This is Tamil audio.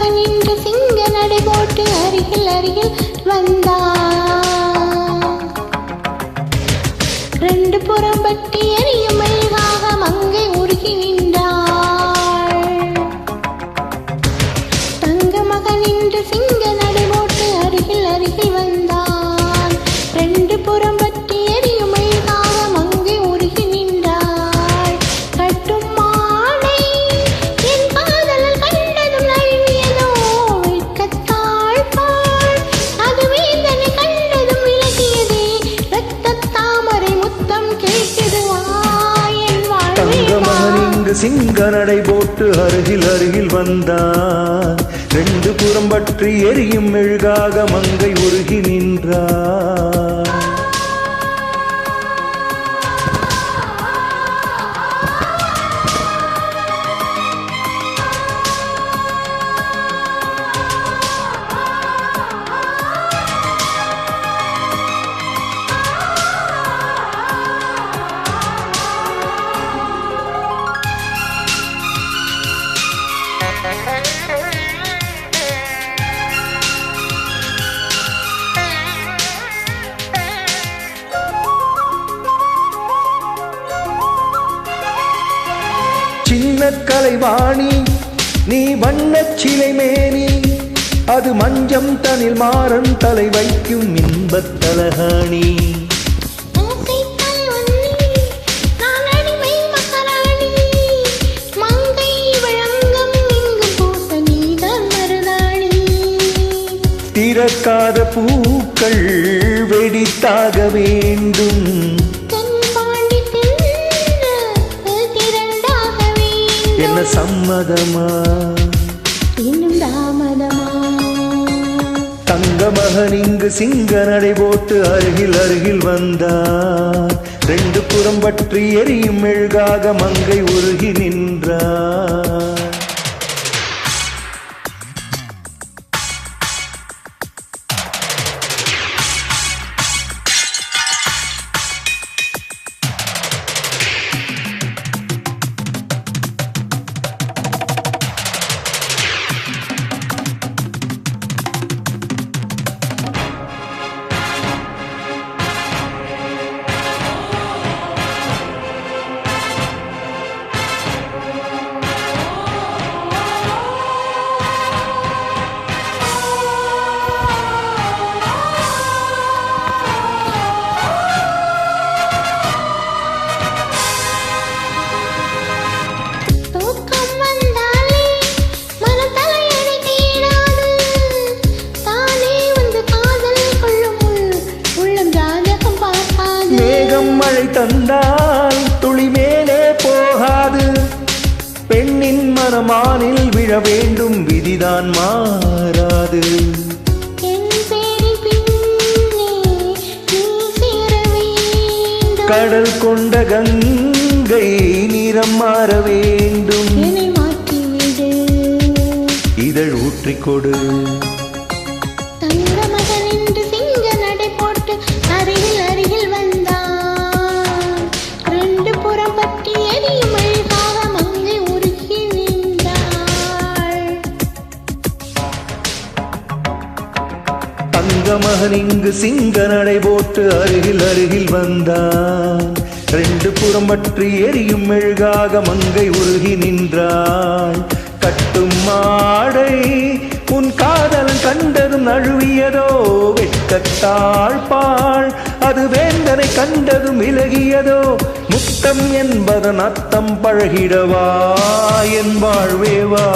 அரசன் சிங்க நடை போட்டு அருகில் அருகில் வந்தான் ரெண்டு புறம் பட்டி எரியும் மெல்வாகம் அங்கே உருகி நின்றாள். தங்க மகன் இன்று சிங்க நடை போட்டு அருகில் அருகில் வந்தான் ரெண்டு புறம் பற்றி எரியும் மெழுகாக மங்கை உருகி நின்றார். கலைவாணி நீ வண்ணச் சிலை மேனி அது மஞ்சம் தனில் மாறன் தலை வைக்கும் இன்பத் தலகாணி. திறக்காத பூக்கள் வெடித்தாக வேண்டும் என்ன சம்மதமா? இன்னும் தாமதமா? தங்க மகன் இங்கு சிங்க நடை போட்டு அருகில் அருகில் வந்தார். ரெண்டு புறம் பற்றி எரியும் மெழுகாக மங்கை உருகி நின்றார். மனமானில் விழ வேண்டும் விதிதான் மாறாது. கடல் கொண்ட கங்கை நிறம் மாற வேண்டும். இதழ் ஊற்றிக் கொடு. தங்க மகன் என்று சிங்க நடை போட்டு அருகில் அவன் இங்கு சிங்க நடை போட்டு அருகில் அருகில் வந்தான். ரெண்டு புறம் பற்றி எரியும் மெழுகாக மங்கை உருகி நின்றாள். கட்டும் மாடை உன் காதலன் கண்டதும் நழுவியதோ வெட்கத்தாள் பாள் அது வேந்தனை கண்டதும் விலகியதோ முத்தம் என்பதன் அத்தம் பழகிடவா என் வாழ்வேவா